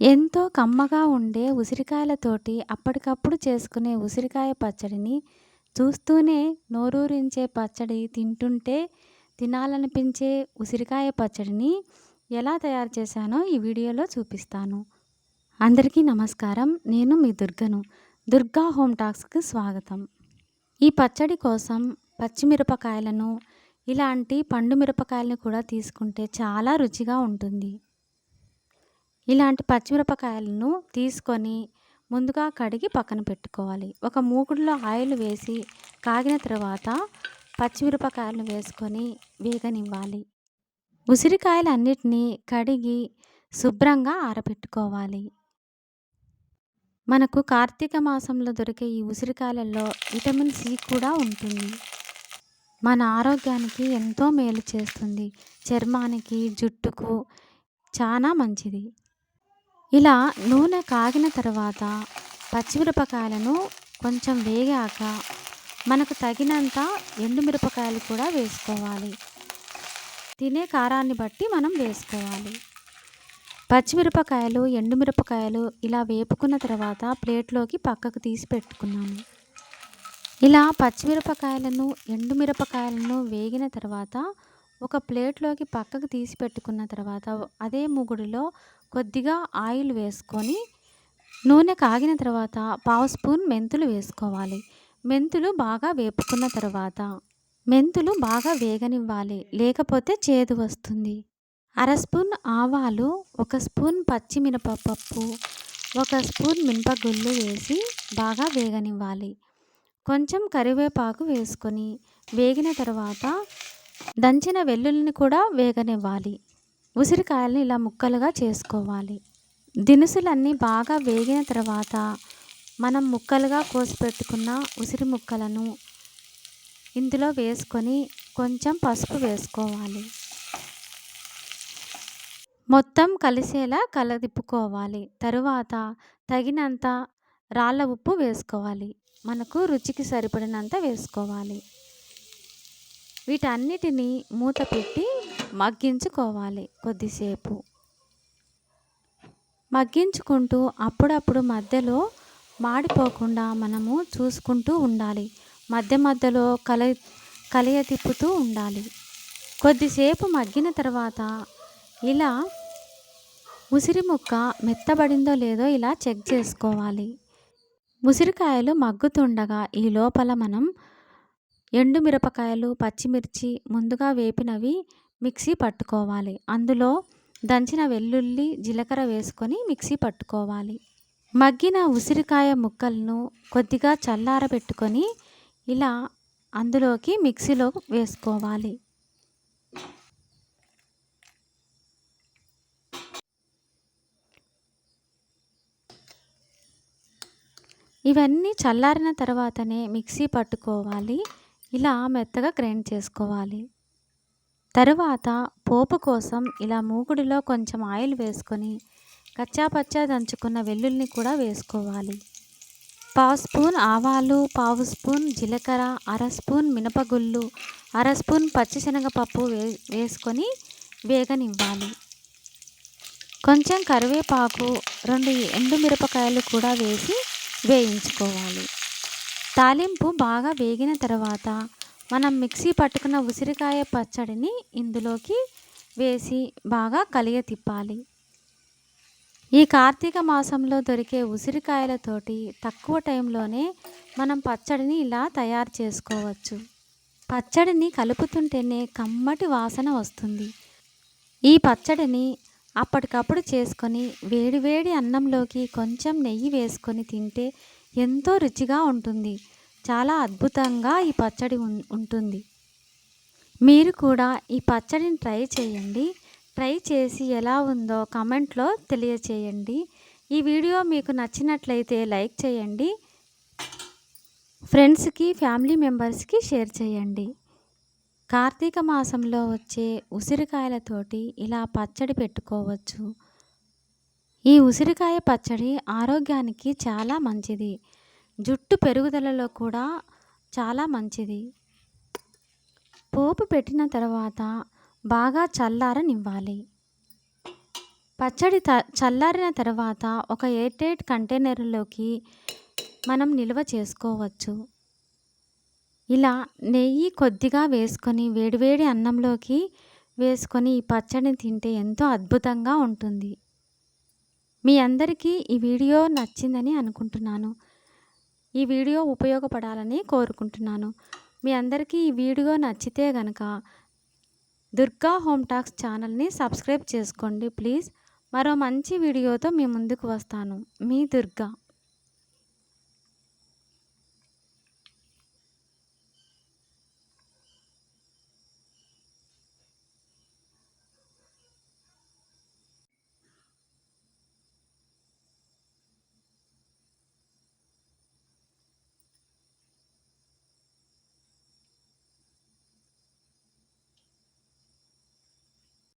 ఎంతో కమ్మగా ఉండే ఉసిరికాయలతోటి అప్పటికప్పుడు చేసుకునే ఉసిరికాయ పచ్చడిని చూస్తూనే నోరూరించే పచ్చడి తింటుంటే తినాలనిపించే ఉసిరికాయ పచ్చడిని ఎలా తయారు చేశానో ఈ వీడియోలో చూపిస్తాను. అందరికీ నమస్కారం. నేను మీ దుర్గను. దుర్గా హోమ్ టాక్స్కి స్వాగతం. ఈ పచ్చడి కోసం పచ్చిమిరపకాయలను ఇలాంటి పండు మిరపకాయలను కూడా తీసుకుంటే చాలా రుచిగా ఉంటుంది. ఇలాంటి పచ్చిమిరపకాయలను తీసుకొని ముందుగా కడిగి పక్కన పెట్టుకోవాలి. ఒక మూకుడులో ఆయిల్ వేసి కాగిన తర్వాత పచ్చిమిరపకాయలను వేసుకొని వేగనివ్వాలి. ఉసిరికాయలు అన్నిటినీ కడిగి శుభ్రంగా ఆరబెట్టుకోవాలి మనకు కార్తీక మాసంలో దొరికే ఈ ఉసిరికాయలలో విటమిన్ సి కూడా ఉంటుంది. మన ఆరోగ్యానికి ఎంతో మేలు చేస్తుంది. చర్మానికి జుట్టుకు చాలా మంచిది. ఇలా నూనె కాగిన తర్వాత పచ్చిమిరపకాయలను కొంచెం వేగాక మనకు తగినంత ఎండుమిరపకాయలు కూడా వేసుకోవాలి. తినే కారాన్ని బట్టి మనం వేసుకోవాలి. పచ్చిమిరపకాయలు ఎండుమిరపకాయలు ఇలా వేపుకున్న తర్వాత ప్లేట్లోకి పక్కకు తీసి పెట్టుకున్నాను ఇలా పచ్చిమిరపకాయలను ఎండుమిరపకాయలను వేగిన తర్వాత ఒక ప్లేట్లోకి పక్కకు తీసి పెట్టుకున్న తర్వాత అదే ముగుడులో కొద్దిగా ఆయిల్ వేసుకొని నూనె కాగిన తర్వాత పావు స్పూన్ మెంతులు వేసుకోవాలి. మెంతులు బాగా వేపుకున్న తర్వాత మెంతులు బాగా వేగనివ్వాలి. లేకపోతే చేదు వస్తుంది. అర స్పూన్ ఆవాలు ఒక స్పూన్ పచ్చిమినపప్పు ఒక స్పూన్ మినపగుళ్ళు వేసి బాగా వేగనివ్వాలి. కొంచెం కరివేపాకు వేసుకొని వేగిన తర్వాత దంచిన వెల్లుల్లిని కూడా వేగనివ్వాలి. ఉసిరికాయలను ఇలా ముక్కలుగా చేసుకోవాలి. దినుసులన్నీ బాగా వేగిన తర్వాత మనం ముక్కలుగా కోసి పెట్టుకున్న ఉసిరి ముక్కలను ఇందులో వేసుకొని కొంచెం పసుపు వేసుకోవాలి. మొత్తం కలిసేలా కలదిప్పుకోవాలి. తరువాత తగినంత రాళ్ళ ఉప్పు వేసుకోవాలి. మనకు రుచికి సరిపడినంత వేసుకోవాలి. వీటన్నిటిని మూత పెట్టి మగ్గించుకోవాలి కొద్దిసేపు. మగ్గించుకుంటూ అప్పుడప్పుడు మధ్యలో మాడిపోకుండా మనము చూసుకుంటూ ఉండాలి. మధ్య మధ్యలో కల కలియ తిప్పుతూ ఉండాలి. కొద్దిసేపు మగ్గిన తర్వాత ఇలా ఉసిరి ముక్క మెత్తబడిందో లేదో ఇలా చెక్ చేసుకోవాలి. ఉసిరికాయలు మగ్గుతుండగా ఈ లోపల మనం ఎండు మిరపకాయలు పచ్చిమిర్చి ముందుగా వేపినవి మిక్సీ పట్టుకోవాలి. అందులో దంచిన వెల్లుల్లి జీలకర్ర వేసుకొని మిక్సీ పట్టుకోవాలి. మగ్గిన ఉసిరికాయ ముక్కలను కొద్దిగా చల్లారబెట్టుకొని ఇలా అందులోకి మిక్సీలో వేసుకోవాలి. ఇవన్నీ చల్లారిన తర్వాతనే మిక్సీ పట్టుకోవాలి. ఇలా మెత్తగా గ్రైండ్ చేసుకోవాలి. తరువాత పోపు కోసం ఇలా మూకుడిలో కొంచెం ఆయిల్ వేసుకొని కచ్చాపచ్చా దంచుకున్న వెల్లుల్ని కూడా వేసుకోవాలి. పావు స్పూన్ ఆవాలు పావు స్పూన్ జీలకర్ర అర స్పూన్ మినపగుళ్ళు అర స్పూన్ పచ్చిశనగపప్పు వే వేసుకొని వేగనివ్వాలి. కొంచెం కరివేపాకు రెండు ఎండుమిరపకాయలు కూడా వేసి వేయించుకోవాలి. తాలింపు బాగా వేగిన తర్వాత మనం మిక్సీ పట్టుకున్న ఉసిరికాయ పచ్చడిని ఇందులోకి వేసి బాగా కలియ తిప్పాలి. ఈ కార్తీక మాసంలో దొరికే ఉసిరికాయలతోటి తక్కువ టైంలోనే మనం పచ్చడిని ఇలా తయారు చేసుకోవచ్చు. పచ్చడిని కలుపుతుంటేనే కమ్మటి వాసన వస్తుంది. ఈ పచ్చడిని అప్పటికప్పుడు చేసుకొని వేడివేడి అన్నంలోకి కొంచెం నెయ్యి వేసుకొని తింటే ఎంతో రుచిగా ఉంటుంది. చాలా అద్భుతంగా ఈ పచ్చడి ఉంటుంది. మీరు కూడా ఈ పచ్చడిని ట్రై చేయండి. ట్రై చేసి ఎలా ఉందో కమెంట్లో తెలియచేయండి. ఈ వీడియో మీకు నచ్చినట్లయితే లైక్ చేయండి. ఫ్రెండ్స్కి ఫ్యామిలీ మెంబర్స్కి షేర్ చేయండి. కార్తీక మాసంలో వచ్చే ఉసిరికాయలతోటి ఇలా పచ్చడి పెట్టుకోవచ్చు. ఈ ఉసిరికాయ పచ్చడి ఆరోగ్యానికి చాలా మంచిది జుట్టు పెరుగుదలలో కూడా చాలా మంచిది పోపు పెట్టిన తర్వాత బాగా చల్లారనివ్వాలి పచ్చడి త చల్లారిన తర్వాత ఒక ఎయిర్‌టైట్ కంటైనర్‌లోకి మనం నిల్వ చేసుకోవచ్చు. ఇలా నెయ్యి కొద్దిగా వేసుకొని వేడివేడి అన్నంలోకి వేసుకొని ఈ పచ్చడిని తింటే ఎంతో అద్భుతంగా ఉంటుంది. మీ అందరికీ ఈ వీడియో నచ్చిందని అనుకుంటున్నాను. ఈ వీడియో ఉపయోగపడాలని కోరుకుంటున్నాను. మీ అందరికీ ఈ వీడియో నచ్చితే గనక దుర్గా హోమ్ టాక్స్ ఛానల్‌ని సబ్స్క్రైబ్ చేసుకోండి ప్లీజ్. మరో మంచి వీడియోతో మీ ముందుకు వస్తాను. మీ దుర్గా.